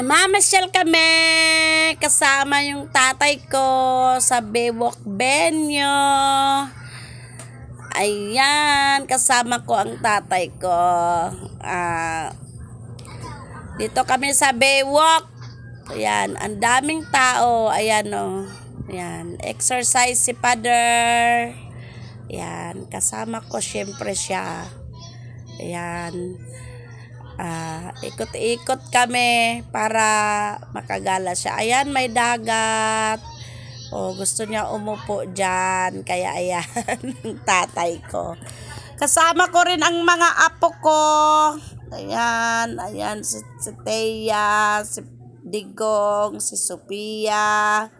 Mamasyal kami kasama yung tatay ko sa Bewok Benyo. Ayan, kasama ko ang tatay ko. Ah, dito kami sa Bewok. Ayan, ang daming tao. Ayan o. Ayan, exercise si Father. Ayan, kasama ko syempre siya. Ayan. Ah, ikot-ikot kami para makagala siya. Ayan, may dagat. O, gusto niya umupo dyan. Kaya ayan, tatay ko. Kasama ko rin ang mga apo ko. Ayan, ayan, si, si Thea, si Digong, si Sophia.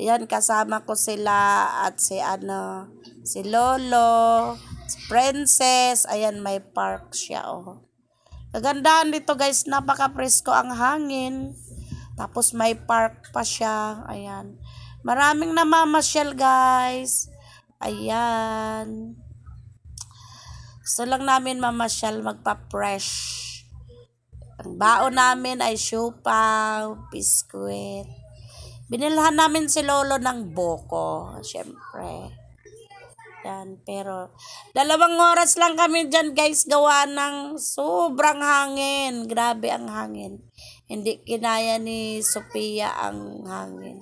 Ayan, kasama ko sila at si ano, si Lolo, si Princess. Ayan, may park siya, oh. Kagandahan dito guys, napaka-presko ang hangin. Tapos may park pa siya. Ayan. Maraming namamasyal guys. Ayan. Gusto lang namin mamasyal, magpa-fresh. Ang baon namin ay siopaw, biskwit. Binilhan namin si Lolo ng boko, syempre. Yan, pero dalawang oras lang kami dyan guys gawa ng sobrang hangin. Grabe ang hangin. Hindi kinaya ni Sophia ang hangin.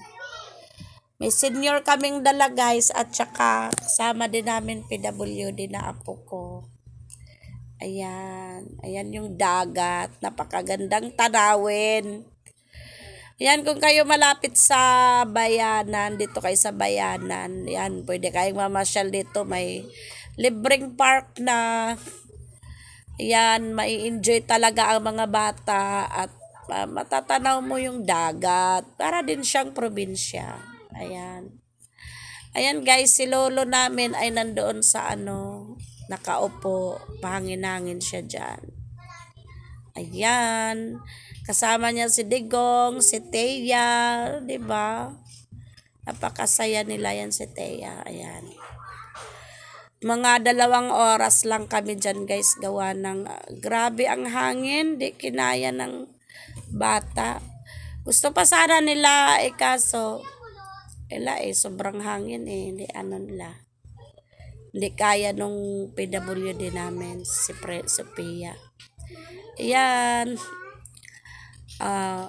May senior kaming dala guys at saka kasama din namin PWD na apo ko. Ayan. Ayan yung dagat. Napakagandang tanawin. Yan, kung kayo malapit sa bayanan, dito kayo sa bayanan, yan, pwede kayong mamasyal dito. May libreng park na. Yan, mai-enjoy talaga ang mga bata at uh, matatanaw mo yung dagat. Para din siyang probinsya. Ayan. Ayan guys, si lolo namin ay nandoon sa ano, nakaupo, pahangin-hangin siya dyan. Ayan. Kasama niya si Digong, si Teya, 'di ba? Napakasaya nila yan si Teya. Ayan. Mga dalawang oras lang kami dyan guys gawa ng uh, grabe ang hangin, di kinaya ng bata. Gusto pa sana nila eh kaso ila eh sobrang hangin eh, hindi ano nila. Hindi kaya nung PWD namin si Pre Sophia. Ayan. Ah,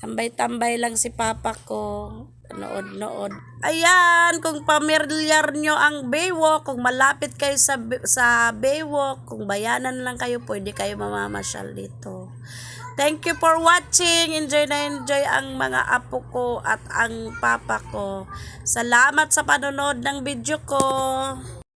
tambay-tambay lang si papa ko. Nood-nood. Ayan, kung pamilyar nyo ang Baywalk, kung malapit kayo sa, sa Baywalk, kung bayanan lang kayo, pwede kayo mamamasyal dito. Thank you for watching. Enjoy na enjoy ang mga apo ko at ang papa ko. Salamat sa panonood ng video ko.